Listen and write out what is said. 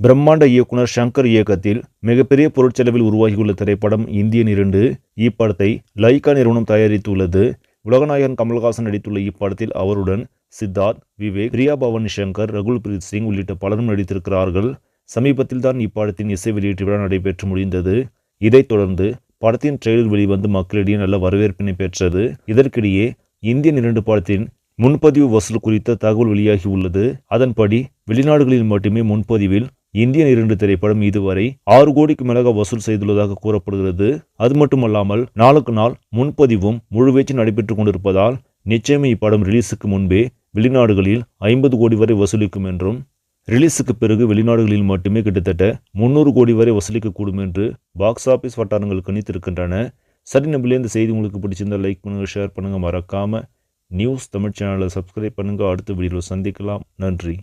பிரம்மாண்ட இயக்குனர் ஷங்கர் இயக்கத்தில் மிகப்பெரிய பொருட்செலவில் உருவாகியுள்ள திரைப்படம் இந்தியன் இரண்டு. இப்படத்தை லைகா நிறுவனம் தயாரித்துள்ளது. உலகநாயகன் கமல்ஹாசன் நடித்துள்ள இப்படத்தில் அவருடன் சித்தார்த் விவேக் பிரியா பவானி சங்கர் ரகுல் பிரீத் சிங் உள்ளிட்ட பலரும் நடித்திருக்கிறார்கள். சமீபத்தில் தான் இப்படத்தின் இசை வெளியீட்டு விழா நடைபெற்று முடிந்தது. இதைத் தொடர்ந்து படத்தின் ட்ரெய்லர் வெளிவந்து மக்களிடையே நல்ல வரவேற்பினை பெற்றது. இதற்கிடையே இந்தியன் இரண்டு படத்தின் முன்பதிவு வசூல் குறித்த தகவல் வெளியாகி உள்ளது அதன்படி வெளிநாடுகளில் மட்டுமே முன்பதிவில் இந்தியன் இரண்டு திரைப்படம் இதுவரை ஆறு கோடிக்கு மேலாக வசூல் செய்துள்ளதாக கூறப்படுகிறது. அது மட்டுமல்லாமல் நாளுக்கு நாள் முன்பதிவும் முழுவீச்சு நடைபெற்றுக் கொண்டிருப்பதால் நிச்சயமே இப்படம் ரிலீஸுக்கு முன்பே வெளிநாடுகளில் ஐம்பது கோடி வரை வசூலிக்கும் என்றும் ரிலீஸுக்கு பிறகு வெளிநாடுகளில் மட்டுமே கிட்டத்தட்ட முன்னூறு கோடி வரை வசூலிக்கக்கூடும் என்று பாக்ஸ் ஆஃபீஸ் வட்டாரங்கள் கணித்திருக்கின்றன. சரி நம்மளே இந்த செய்தி உங்களுக்கு பிடிச்சிருந்தா லைக் பண்ணுங்கள் ஷேர் பண்ணுங்கள் மறக்காமல் நியூஸ் தமிழ் சேனலை சப்ஸ்கிரைப் பண்ணுங்கள் அடுத்த வீடியோவில் சந்திக்கலாம். நன்றி.